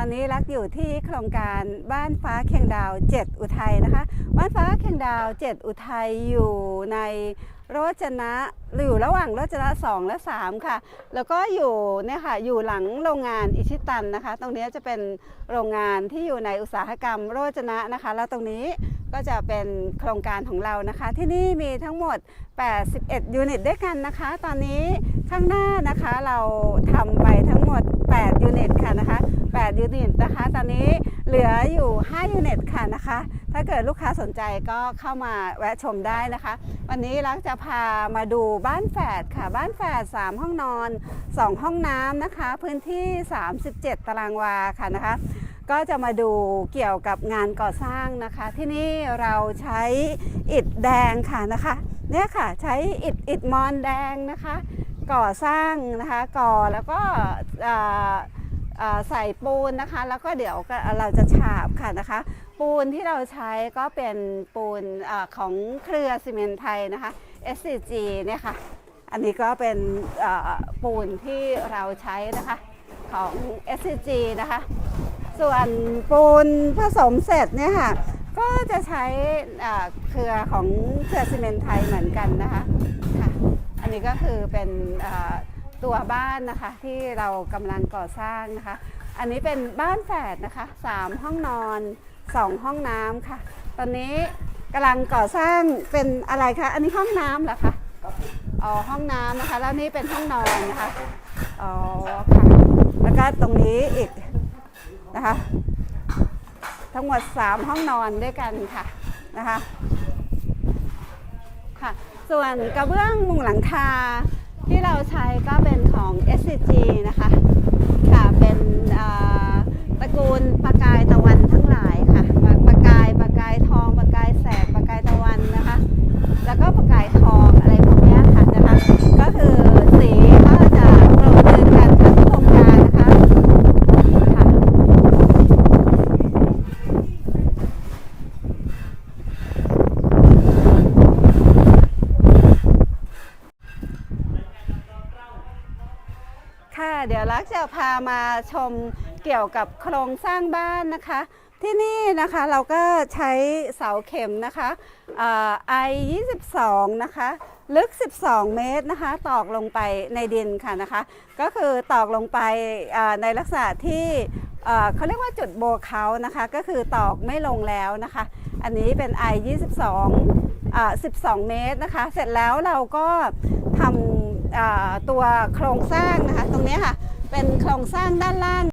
ตอนนี้รักอยู่ที่โครงการบ้านฟ้าเคียงดาว 7 อุทัยนะคะ บ้านฟ้าเคียงดาว 7 อุทัยอยู่ในโรจนะอยู่ระหว่างโรจนะ 2 และ 3 ค่ะ แล้วก็อยู่เนี่ยค่ะอยู่หลังโรงงานอิชิตันนะคะ ตรงนี้จะเป็นโรงงานที่อยู่ในอุตสาหกรรมโรจนะนะคะ แล้วตรงนี้ก็จะเป็นโครงการของเรานะคะ ที่นี่มีทั้งหมด 81 ยูนิตด้วยกันนะคะ ตอนนี้ข้างหน้านะคะเราทำไปทั้งหมด 8 ยูนิตค่ะนะคะ 8 ยูนิตนะคะ ตอนนี้เหลืออยู่ 5 ยูนิตค่ะนะคะ ถ้าเกิดลูกค้าสนใจก็เข้ามาแวะชมได้นะคะ วันนี้รักจะพามาดูบ้านแฝดค่ะ บ้านแฝด3 ห้องนอน 2 ห้องน้ำนะคะ พื้นที่ 37 ตารางวาค่ะนะคะ ก็จะมาดูเกี่ยวกับงานก่อสร้างนะคะ ที่นี่เราใช้อิฐแดงค่ะนะคะเนี่ยค่ะใช้อิฐอิฐมอนแดงนะคะ ก่อสร้างนะคะก่อแล้วก็ ใส่ปูนนะคะ แล้วก็เดี๋ยวเราจะฉาบค่ะนะคะ ปูนที่เราใช้ก็เป็นปูนอของเครือซีเมนต์ไทยนะคะ SCG เนี่ยค่ะ อันนี้ก็เป็นปูนที่เราใช้นะคะของ SCG นะคะ ส่วนปูนผสมเสร็จเนี่ยค่ะ ก็จะใช้เครือของเครือซีเมนต์ไทยเหมือนกันนะคะค่ะ อันนี้ก็คือเป็น ตัวบ้านนะคะที่เรากำลังก่อสร้างนะคะ อันนี้เป็นบ้านแฝดนะคะ3ห้องนอน2ห้องน้ำค่ะ ตอนนี้กำลังก่อสร้างเป็นอะไรคะอันนี้ห้องน้ำเหรอคะอ๋อห้องน้ำนะคะ แล้วนี่เป็นห้องนอนนะคะอ๋อค่ะแล้วก็ตรงนี้อีกนะคะ ทั้งหมด 3 ห้องนอนด้วยกันค่ะนะคะค่ะ ส่วนกระเบื้องมุงหลังคา ที่เราใช้ก็เป็นของ SCG นะคะคะเป็นอ่าตระกูลประกายตะวันทั้งหลายค่ะปะประกายประกายทองประกายแสกประกายตะวันนะคะ แล้วก็ประกายทองอะไรพวกเนี้ยค่ะนะคะ ก็คือสีก็จะกลมกลืนกันทั้งโครงการนะคะค่ะ ค่ะ เดี๋ยวลักษจะพามาชมเกี่ยวกับโครงสร้างบ้านนะคะ ที่นี่นะคะเราก็ใช้เสาเข็มนะคะไอ22 นะคะ ลึก 12 เมตรนะคะ ตอกลงไปในดินค่ะนะคะ ก็คือตอกลงไปในลักษณะที่เขาเรียกว่าจุดโบเขานะคะ ก็คือตอกไม่ลงแล้วนะคะ อันนี้เป็น I 22อ่า12 เมตรนะคะ เสร็จแล้วเราก็ทำ ตัวโครงสร้างนะคะ ตรงนี้ค่ะ เป็นโครงสร้างด้านล่าง